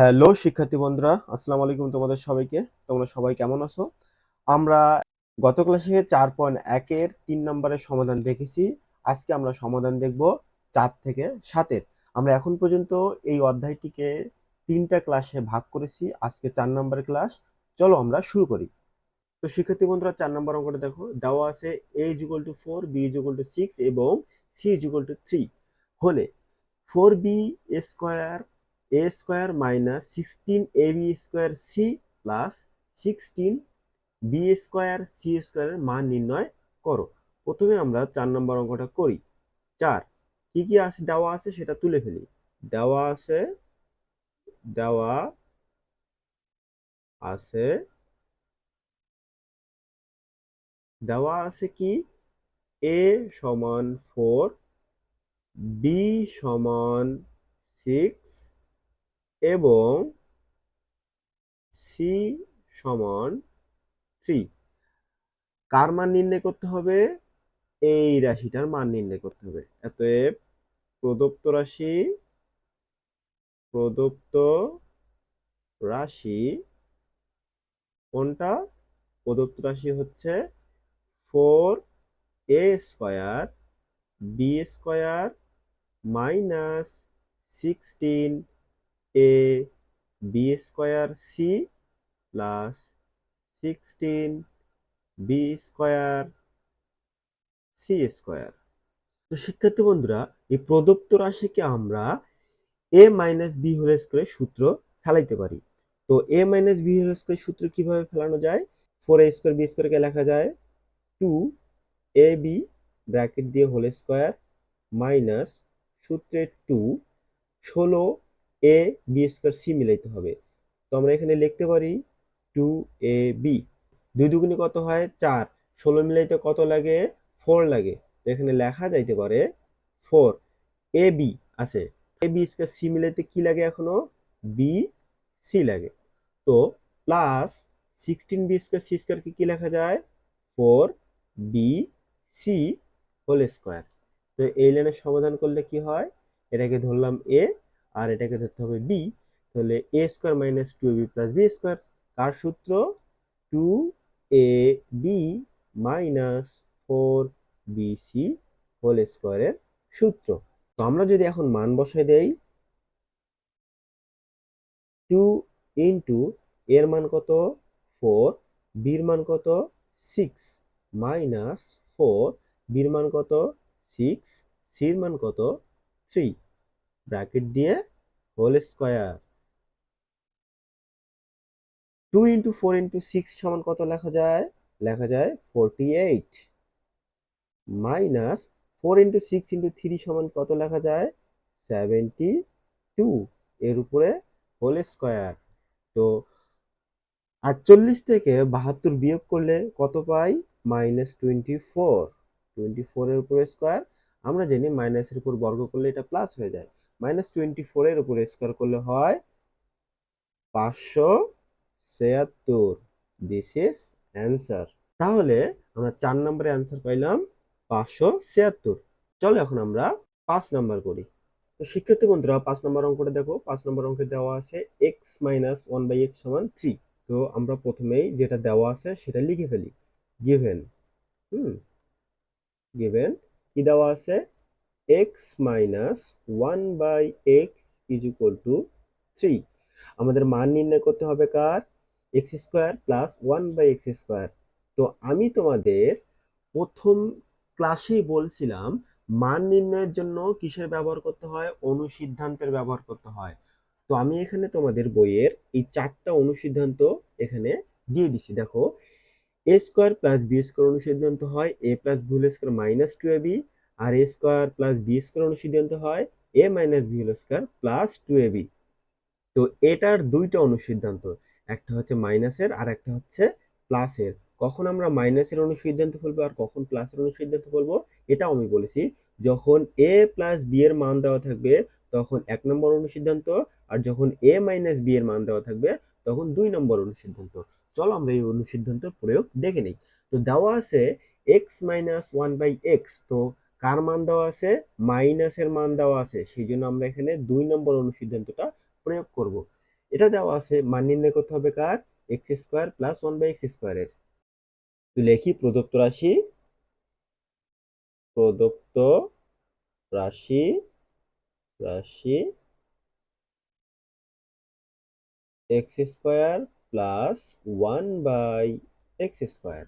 Hello শিক্ষার্থী বন্ধুরা, আসসালামু আলাইকুম তোমাদের সবাইকে। তোমরা সবাই কেমন আছো? আমরা গত ক্লাসে চার পয়েন্ট একের তিন নম্বরের সমাধান দেখেছি। আজকে আমরা সমাধান দেখব চার থেকে সাতের। আমরা এখন পর্যন্ত এই অধ্যায়টিকে তিনটা ক্লাসে ভাগ করেছি, আজকে চার নম্বরের ক্লাস। চলো আমরা শুরু করি। তো শিক্ষার্থী বন্ধুরা, চার নম্বর অঙ্কটা দেখো। দেওয়া আছে A equal to four B equal to six এবং সি ইজুকাল টু থ্রি হলে four B square A square minus sixteen A B square C plus sixteen B square C স্কোয়ারের মান নির্ণয় করো। প্রথমে আমরা চার নম্বর অঙ্কটা করি। চার, কি কি আছে? দেওয়া আছে, সেটা তুলে ফেলি। দেওয়া আছে দেওয়া আছে দেওয়া আছে কি? এ সমান ফোর বি সমান সিক্স এবং সি সমান থ্রি। কার মান নির্ণয় করতে হবে? এই রাশিটার মান নির্ণয় করতে হবে। অতএব প্রদত্ত রাশি প্রদত্ত রাশি, কোনটা? প্রদত্ত রাশি হচ্ছে four A square, B square minus sixteen A B square C plus sixteen B square C square তো শিক্ষার্থী বন্ধুরা, এই প্রদত্ত রাশিকে আমরা এ মাইনাস বি হোল স্কোয়ারের সূত্র ফেলাইতে পারি। তো এ মাইনাস বি হোল স্কোয়ারের সূত্র কীভাবে ফেলানো যায়? ফোর এ স্কোয়ার বি স্কোয়ারকে লেখা যায় টু এ বি ব্র্যাকেট দিয়ে হোল স্কোয়ার মাইনাস সূত্রে টু ষোলো এ বি স্কোয়ার সি মিলাইতে হবে। তো আমরা এখানে লিখতে পারি টু এ বি দুই দুগুণে কত হয়? চার। ষোলো মিলাইতে কত লাগে? ফোর লাগে। তো এখানে লেখা যাইতে পারে ফোর এ বি আছে। এ বি স্কোয়ার সি মিলাইতে কি লাগে এখনও? বি সি লাগে। তো plus sixteen B square C স্কোয়ারকে কি লেখা যায়? Four B C whole square তো এই লাইনের সমাধান করলে কি হয়? এটাকে ধরলাম এ আর এটাকে ধরতে হবে বি তাহলে A square minus two B plus B square কার সূত্র? Two A B minus four B C whole স্কোয়ারের সূত্র। তো আমরা যদি এখন মান বসাই দেই টু ইন্টু এর মান কত? ফোর বির মান কত? সিক্স মাইনাস ফোর বির মান কত? সিক্স সির মান কত? থ্রি ব্র্যাকেট দিয়ে whole square two into four into six সমান কত লেখা যায়? লেখা যায় forty eight minus four into six into three সমান কত লেখা যায়? সেভেন্টি টু এর উপরে হোল স্কোয়ার। তো আটচল্লিশ থেকে বাহাত্তর বিয়োগ করলে কত পাই? Minus twenty four. টোয়েন্টি ফোরের উপরে স্কোয়ার। আমরা জানি মাইনাসের উপর বর্গ করলে এটা প্লাস হয়ে যায়। মাইনাস টোয়েন্টি ফোরের উপরে স্কোয়ার করলে হয় পাঁচশো ছিয়াত্তর। দিস ইজ অ্যান্সার তাহলে আমরা চার নম্বরে অ্যান্সার পাইলাম পাঁচশো ছিয়াত্তর। চলো এখন আমরা পাঁচ নাম্বার করি। তো শিক্ষার্থী বন্ধুরা, পাঁচ নম্বর অঙ্কটা দেখো। পাঁচ নম্বর অঙ্কে দেওয়া আছে X minus one by X সমান থ্রি তো আমরা প্রথমেই যেটা দেওয়া আছে সেটা লিখে ফেলি। গিভেন হুম। গিভেন কি দেওয়া আছে? X minus one by X is equal to three আমাদের মান নির্ণয় করতে হবে কার? X square plus one by X square তো আমি তোমাদের প্রথম ক্লাসেই বলছিলাম, মান নির্ণয়ের জন্য কিসের ব্যবহার করতে হয়? অনুসিদ্ধান্তের ব্যবহার করতে হয়। তো আমি এখানে তোমাদের বইয়ের এই চারটা অনুসিদ্ধান্ত এখানে দিয়ে দিছি। দেখো A square plus B square অনুসিদ্ধান্ত হয় A plus whole square minus two A B R A square plus B square অনুসিদ্ধান্ত হয় A minus B whole square plus two A B তো এটার দুইটা অনুসিদ্ধান্ত, একটা হচ্ছে মাইনাসের আর একটা হচ্ছে প্লাসের কখন আমরা মাইনাসের অনুসিদ্ধান্ত বলব আর কখন প্লাসের অনুসিদ্ধান্ত বলব, এটাও আমি বলেছি। যখন এ প্লাস বি এর মান দেওয়া থাকবে, তখন এক নম্বর অনুসিদ্ধান্ত, আর যখন এ মাইনাস বি এর মান দেওয়া থাকবে, তখন দুই নম্বর অনুসিদ্ধান্ত। চলো আমরা এই অনুসিদ্ধান্ত প্রয়োগ দেখে নিই। তো দেওয়া আছে X minus one by X তো কার মান দেওয়া আছে? মাইনাসের মান দেওয়া আছে। সেই জন্য আমরা এখানে দুই নম্বর অনুসিদ্ধান্তটা প্রয়োগ করব। এটা দেওয়া আছে, মান নির্ণয় করতে হবে কার? X square plus one by X স্কোয়ারের তো লিখি, প্রদত্ত রাশি। প্রদত্ত রাশি রাশি X square plus one by X square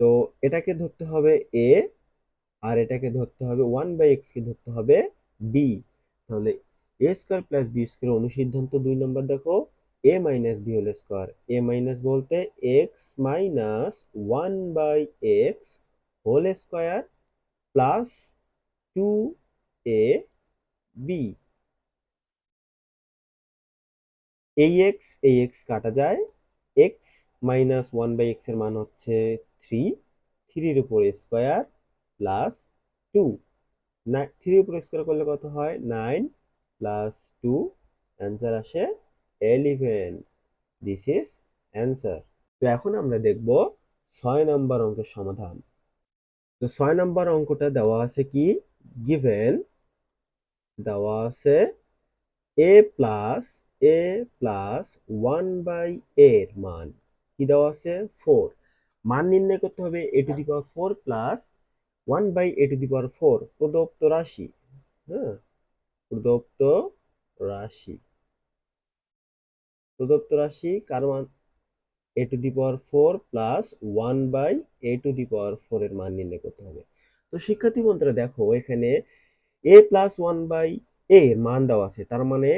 তো এটাকে ধরতে হবে এ আর এটাকে ধরতে হবে ওয়ান বাই এক্স কে ধরতে হবে বি তাহলে A square plus B square অনুসিদ্ধান্ত দুই নম্বর দেখো A minus B whole square A minus বলতে X minus one by X whole square plus two A B এই এক্স এই এক্স কাটা যায় এক্স মাইনাস ওয়ান বাই এক্সের মান হচ্ছে থ্রি থ্রির উপর স্কোয়ার প্লাস টু থ্রির উপর স্কোয়ার করলে কত হয়? নাইন প্লাস টু অ্যান্সার আসে এলিভেন দিস ইজ অ্যান্সার তো এখন আমরা দেখব ছয় নম্বর অঙ্কের সমাধান। তো ছয় নম্বর অঙ্কটা দেওয়া আছে কি? গিভেন দেওয়া আছে A plus A plus one by এর মান। কি দেওয়া আছে? ফোর মান নির্ণয় করতে হবে A to the power four plus one by A to the power four প্রদত্ত রাশি হ্যাঁ? প্রদত্ত রাশি। প্রদত্ত রাশি কার মান? A to the power four plus one by A to the power four এর মান নির্ণয় করতে হবে। তো শিক্ষার্থী বন্ধুরা দেখো, এখানে A plus one by A এর মান দেওয়া আছে। তার মানে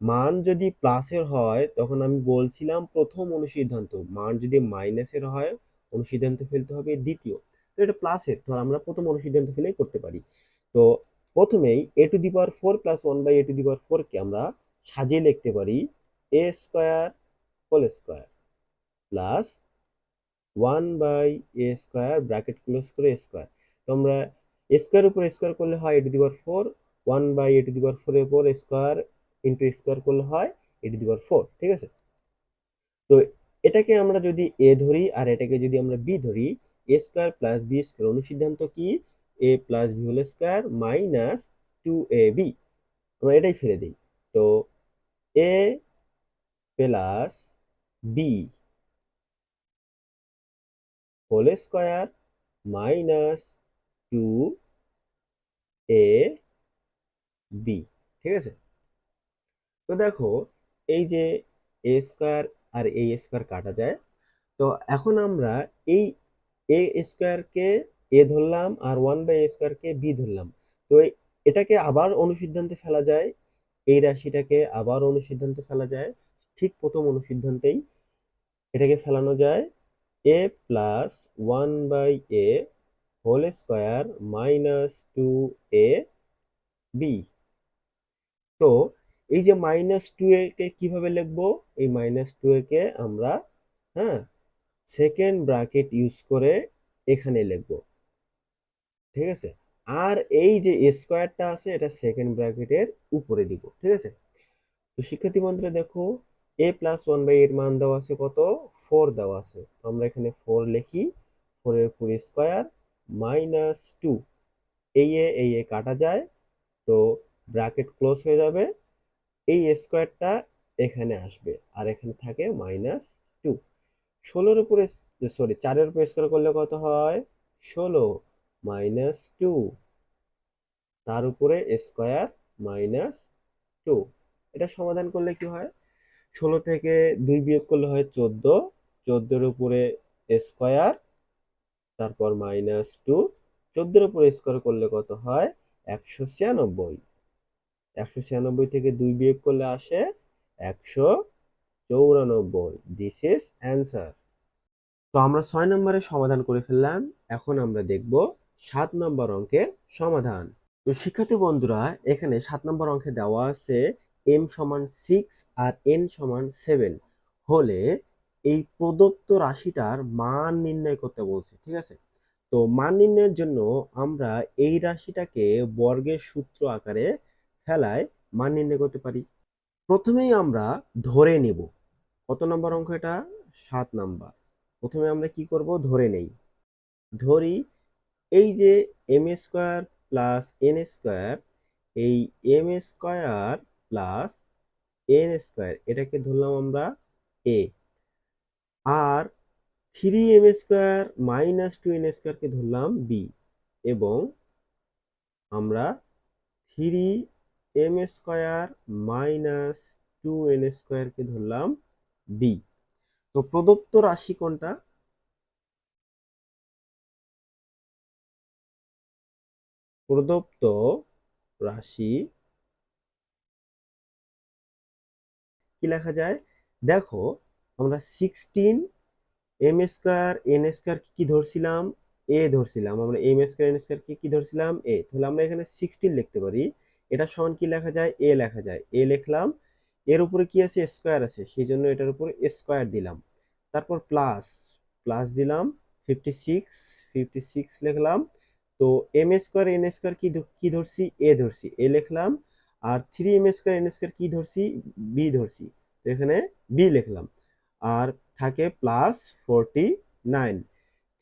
মান যদি প্লাসের হয়, তখন আমি বলছিলাম প্রথম অনুসিদ্ধান্ত। মান যদি মাইনাসের হয়, অনুসিদ্ধান্ত ফেলতে হবে দ্বিতীয়। তো এটা প্লাসের ধর আমরা প্রথম অনুসিদ্ধান্ত ফেলেই করতে পারি। তো প্রথমেই A to the power four plus one by A to the power ফোরকে আমরা সাজিয়ে লিখতে পারি A square whole square plus one by A square bracket close করে স্কোয়ার তো আমরা স্কোয়ার উপর স্কোয়ার করলে হয় A to the power four one by A to the power ফোরের উপর স্কোয়ার ইন্টু স্কোয়ার করলে হয় এ টু দি পাওয়ার ফোর ঠিক আছে? তো এটাকে আমরা যদি এ ধরি আর এটাকে যদি আমরা বি ধরি A square plus B square অনুসিদ্ধান্ত কি? A plus B whole square minus two A B আমরা এটাই ফেলে দিই। তো A plus B whole square minus two A B ঠিক আছে? তো দেখো, এই যে এ স্কোয়ার আর এ স্কোয়ার কাটা যায়। তো এখন আমরা এই এ স্কোয়ারকে এ ধরলাম আর ওয়ান বাই এ স্কোয়ারকে বি ধরলাম। তো এটাকে আবার অনুসিদ্ধান্তে ফেলা যায়। এই রাশিটাকে আবার অনুসিদ্ধান্তে ফেলা যায়। ঠিক প্রথম অনুসিদ্ধান্তেই এটাকে ফেলানো যায়। A plus one by A whole square minus two A B তো এই যে মাইনাস টু একে কীভাবে লিখব? এই মাইনাস টু একে আমরা হ্যাঁ সেকেন্ড ব্র্যাকেট ইউজ করে এখানে লিখব। ঠিক আছে? আর এই যে স্কোয়ারটা আছে, এটা সেকেন্ড ব্র্যাকেটের উপরে দিব। ঠিক আছে? তো শিক্ষার্থী বন্ধুরা, দেখো এ প্লাস ওয়ান বাই এর মান দেওয়া আছে কত? ফোর দেওয়া আছে। তো আমরা এখানে ফোর লিখি। ফোরের উপর স্কোয়ার মাইনাস টু এই এ এই এ কাটা যায়, তো ব্র্যাকেট ক্লোজ হয়ে যাবে। এই স্কোয়ারটা এখানে আসবে। আর এখানে থাকে মাইনাস টু ষোলোর উপরে সরি চারের উপরে স্কোয়ার করলে কত হয়? ষোলো মাইনাস টু তার উপরে স্কোয়ার মাইনাস টু এটা সমাধান করলে কি হয়? ষোলো থেকে দুই বিয়োগ করলে হয় চোদ্দ। চোদ্দোর উপরে স্কোয়ার তারপর মাইনাস টু চোদ্দোর উপরে স্কোয়ার করলে কত হয়? একশো ছিয়ানব্বই। একশো ছিয়ানব্বই থেকে দুই বিয়োগ করলে আসে একশো চৌরানব্বই। দিস ইজ অ্যান্সার তো আমরা ছয় নম্বরের সমাধান করে ফেললাম। এখন আমরা দেখব সাত নম্বর অঙ্কের সমাধান। তো শিক্ষার্থী বন্ধুরা, এখানে সাত নম্বর অঙ্কে দেওয়া আছে এম সমান সিক্স আর এন সমান সেভেন হলে এই প্রদত্ত রাশিটার মান নির্ণয় করতে বলছে, ঠিক আছে? তো মান নির্ণয়ের জন্য আমরা এই রাশিটাকে বর্গের সূত্র আকারে ফেলায় মান নির্ণয় করতে পারি। প্রথমেই আমরা ধরে নেব। কত নম্বর অঙ্ক এটা? সাত নাম্বার। প্রথমে আমরা কি করব? ধরে নেই। ধরি এই যে M square plus N square এই M square plus N square এটাকে ধরলাম আমরা এ আর three M square minus two N স্কোয়ারকে ধরলাম বি এবং আমরা three M square minus two N স্কোয়ারকে ধরলাম বি তো প্রদত্ত রাশি কোনটা? প্রদত্ত রাশি কি লেখা যায়? দেখো, আমরা sixteen M square N square কি কি ধরছিলাম? এ ধরছিলাম। আমরা এম স্কোয়ার এন স্কোয়ার কি কি ধরছিলাম? এ তাহলে আমরা এখানে সিক্সটিন লিখতে পারি। এটা সমান কি লেখা যায়? এ লেখা যায়। এ লিখলাম। এর উপরে কি আছে? স্কোয়ার আছে। সেই জন্য এটার উপরে স্কোয়ার দিলাম। তারপর প্লাস প্লাস দিলাম ফিফটি সিক্স ফিফটি সিক্স লিখলাম। তো এম স্কোয়ার এন স্কোয়ার কি কি ধরছি? এ ধরছি। এ লিখলাম। আর three M square N square কি ধরছি? বি ধরছি। তো এখানে বি লিখলাম। আর থাকে plus forty nine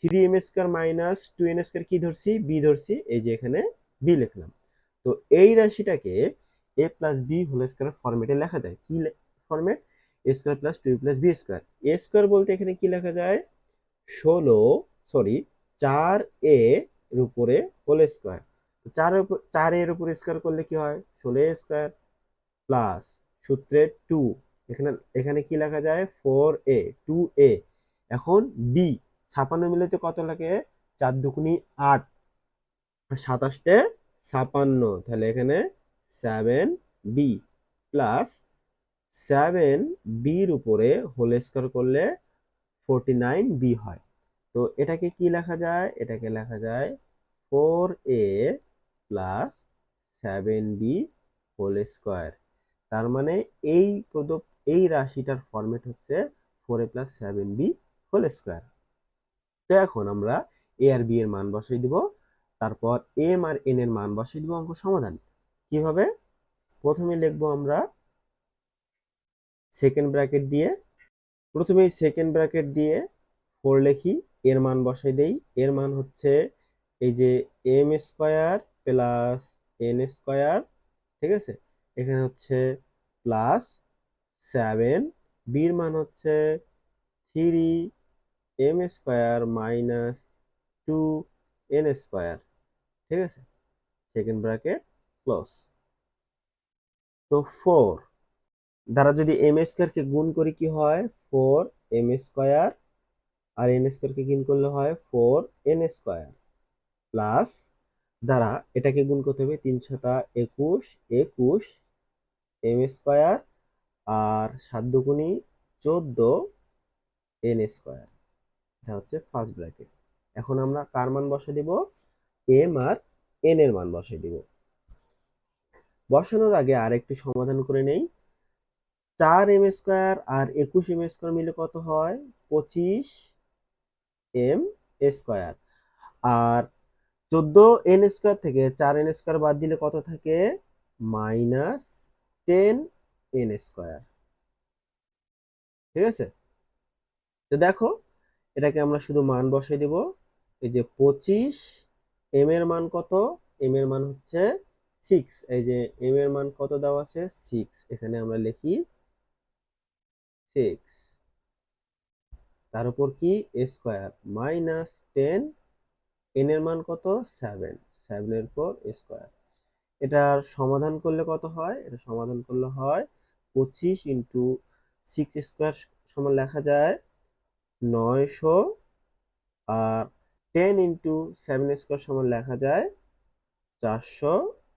three M square minus two N square কি ধরছি? বি ধরছি। এই যে এখানে বি লিখলাম। তো এই রাশিটাকে A plus B whole square ফরম্যাটে লেখা যায়। কি format A square plus two plus B square A square বলতে এখানে কি লেখা যায়? ষোলো সরি চার এ এর উপরে হোল স্কোয়ার উপর চার এর উপরে স্কোয়ার করলে কি হয়? ষোলো স্কোয়ার প্লাস সূত্রে টু এখানে এখানে কি লেখা যায়? ফোর এ টু এ এখন বি ছাপান্ন মিলেতে কত লাগে? চার দুকুনি আট। সাতাশটে ছাপান্ন। তাহলে এখানে সেভেন বি প্লাস সেভেন বির উপরে হোল স্কোয়ার করলে ফোরটি নাইন বি হয়। তো এটাকে কি লেখা যায়? এটাকে লেখা যায় four A plus seven B whole square তার মানে এই প্রদত্ত, এই রাশিটার ফরম্যাট হচ্ছে four A plus seven B whole square তো এখন আমরা এ আর বি এর মান বসাই দিব, তারপর এম আর এন এর মান বসাই দিব অঙ্ক সমাধান। কীভাবে? প্রথমে লিখব আমরা সেকেন্ড ব্র্যাকেট দিয়ে। প্রথমে সেকেন্ড ব্র্যাকেট দিয়ে ফোর লিখি, এর মান বসাই দেই। এর মান হচ্ছে এই যে M square plus N square ঠিক আছে? এখানে হচ্ছে প্লাস সেভেন বির মান হচ্ছে three M square minus two N square ঠিক আছে? সেকেন্ড ব্র্যাকেট ক্লোজ তো ফোর দ্বারা যদি এম স্কোয়ারকে গুণ করি কি হয়? ফোর এম স্কোয়ার আর এন স্কোয়ারকে গুণ করলে হয়? ফোর এন স্কোয়ার প্লাস দ্বারা এটাকে গুণ করতে হবে তিন ছটা একুশ একুশ এম স্কোয়ার আর সাত দুগুণি চোদ্দ এন স্কোয়ার এটা হচ্ছে ফার্স্ট ব্র্যাকেট এখন আমরা কার মান বসে দিব? এম আর এন এর মান বসে দিব। বসানোর আগে আর একটু সমাধান করে নেই। চার এম স্কোয়ার আর একুশ এম স্কোয়ার মিলে কত হয়? পঁচিশ এম স্কোয়ার। আর চোদ্দ এন স্কোয়ার থেকে চার এন স্কোয়ার বাদ দিলে কত থাকে? Minus ten N square. ঠিক আছে? তো দেখো, এটাকে আমরা শুধু মান বসাই দেব। এই যে পঁচিশ, এম এর মান কত? এম এর মান হচ্ছে সিক্স এই যে এম এর মান কত দেওয়া আছে? সিক্স এখানে আমরা লিখি সিক্স তার উপর কি? স্কোয়ার মাইনাস টেন এন এর মান কত? সেভেন সেভেনের পর স্কোয়ার এটার সমাধান করলে কত হয়? এটা সমাধান করলে হয় পঁচিশ ইন্টু সিক্স স্কোয়ার সমান লেখা যায় নয়শো আর টেন ইন্টু সেভেন স্কোয়ার সমান লেখা যায় চারশো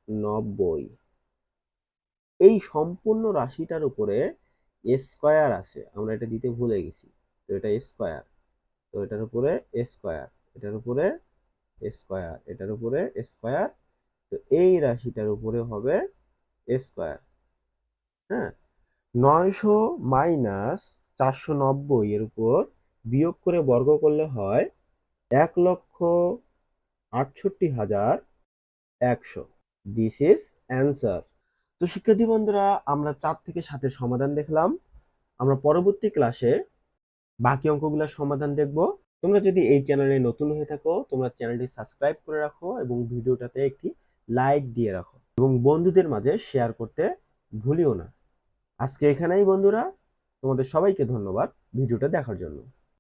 নব্বই। এই সম্পূর্ণ রাশিটার উপরে স্কোয়ার আছে। আমরা এটা দিতে ভুলে গেছি। তো এটা স্কোয়ার তো এটার উপরে স্কোয়ার এটার উপরে স্কোয়ার এটার উপরে স্কোয়ার তো এই রাশিটার উপরে হবে স্কোয়ার হ্যাঁ? নয়শো মাইনাস চারশো নব্বই এর উপর বিয়োগ করে বর্গ করলে হয় এক লক্ষ আটষট্টি হাজার একশো। দিস ইজ অ্যান্সার তো শিক্ষার্থী বন্ধুরা, আমরা চার থেকে সাতের সমাধান দেখলাম। আমরা পরবর্তী ক্লাসে বাকি অঙ্কগুলোর সমাধান দেখব। তোমরা যদি এই চ্যানেলে নতুন হয়ে থাকো, তোমরা চ্যানেলটি সাবস্ক্রাইব করে রাখো এবং ভিডিওটাতে একটি লাইক দিয়ে রাখো। এবং বন্ধুদের মাঝে শেয়ার করতে ভুলিও না। আজকে এখানেই বন্ধুরা, তোমাদের সবাইকে ধন্যবাদ ভিডিওটা দেখার জন্য।